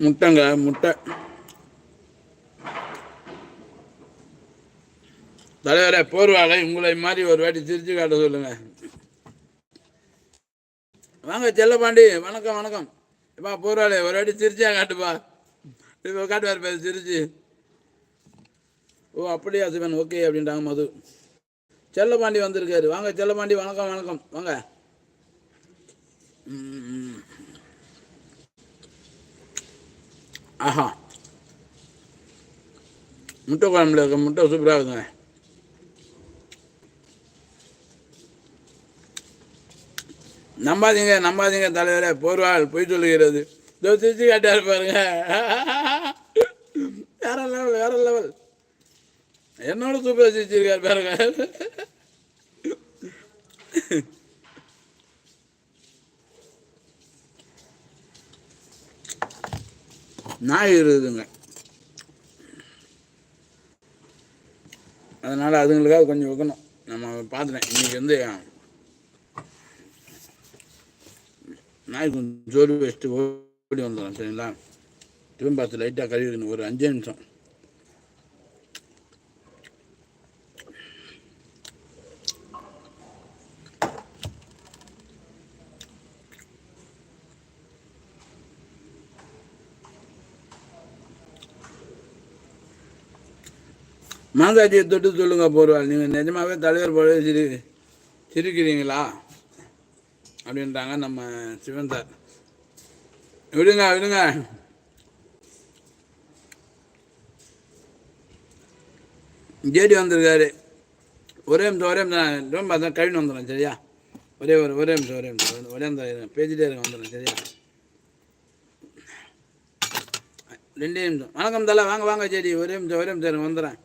முட்டைங்க முட்டை. தலைவரே போர்வாளை உங்களை மாதிரி ஒரு வாட்டி சிரிச்சு காட்ட சொல்லுங்க. வாங்க செல்லப்பாண்டி வணக்கம் வணக்கம். எப்பா போர்வாளே ஒரு வாட்டி சிரிச்சா காட்டுப்பா இப்போ காட்டுவார் பேர் சிரிச்சு. ஓ அப்படியா சிவன் ஓகே அப்படின்றாங்க மது. செல்லப்பாண்டி வந்திருக்காரு. வாங்க செல்லப்பாண்டி வணக்கம் வணக்கம். வாங்க. ம். ஆஹா. முட்டை குழம்புல இருக்க முட்டை சூப்பராக இருக்குங்க நம்பாதீங்க நம்பாதீங்க தலைவரே போர்வாள் பொய் சொல்லுகிறது. இதோ திருச்சி காட்டாரு பாருங்க. வேற லெவல் வேற லெவல் என்னோட சூப்பராக சிரிச்சிருக்காரு பாருங்க. நாய் இருக்குதுங்க அதனால் அதுங்களுக்காக கொஞ்சம் வைக்கணும். நம்ம பார்த்துட்டேன். இன்றைக்கி வந்து நாய் கொஞ்சம் ஜோடி வச்சுட்டு ஓடி வந்துடும் சரிங்களா? திரும்ப பார்த்து லைட்டாக கழுவிக்கணும். ஒரு அஞ்சு நிமிஷம். மாதாஜியை தொட்டு சொல்லுங்க போடுவாள் நீங்கள் நிஜமாகவே தலைவர் போல சிரி சிரிக்கிறீங்களா? அப்படின்றாங்க நம்ம சிவன் சார். விடுங்க விடுங்க. ஜேடி வந்திருக்காரு. ஒரே நிமிஷம் ஒரே நிமிஷம் ரொம்ப அதான் கழிவு வந்துடும் சரியா? ஒரே ஒரு ஒரே நிமிஷம் ஒரே நிமிஷம் ஒரே நிமிஷம் பேசிட்டே இருக்க வந்துடும் சரியா? ரெண்டே நிமிஷம். வணக்கம் தலை வாங்க வாங்க ஜேடி. ஒரே நிமிஷம் ஒரே நிமிஷம் வந்துடுறேன்.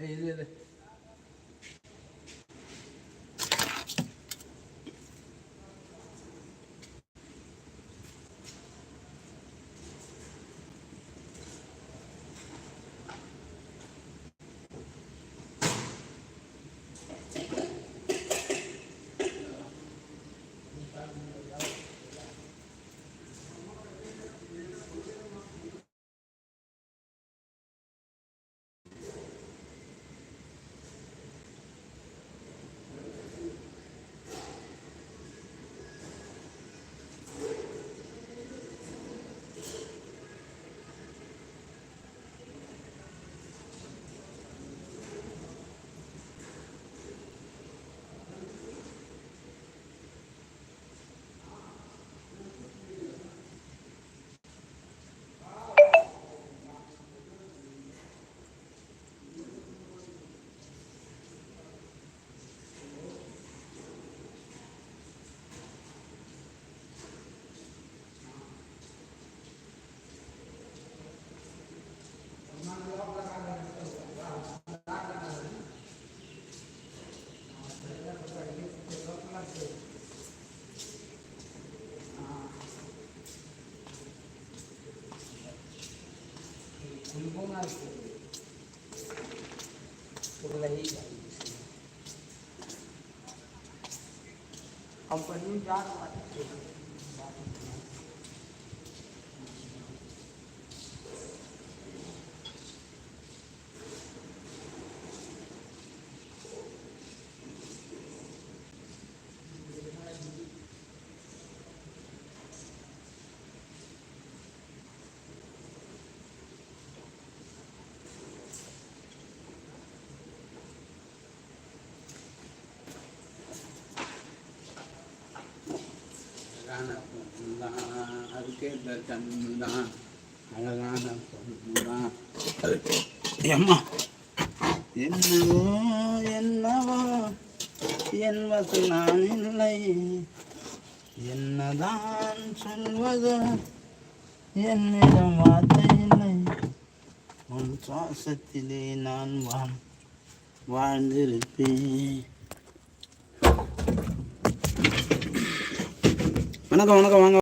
வந்துடுறேன் ஏய் இது இது அழகான கண்ணுதான் அழகான பொண்ணுதான் ஏம்மா என்னவோ என்னவோ. என் வசம் நான் இல்லை. என்னதான் சொல்வதோ? என்னிடம் வார்த்தை இல்லை. உன் சுவாசத்திலே நான் வாழ் வாழ்ந்திருப்பேன். வணக்கம் வணக்கம் வாங்க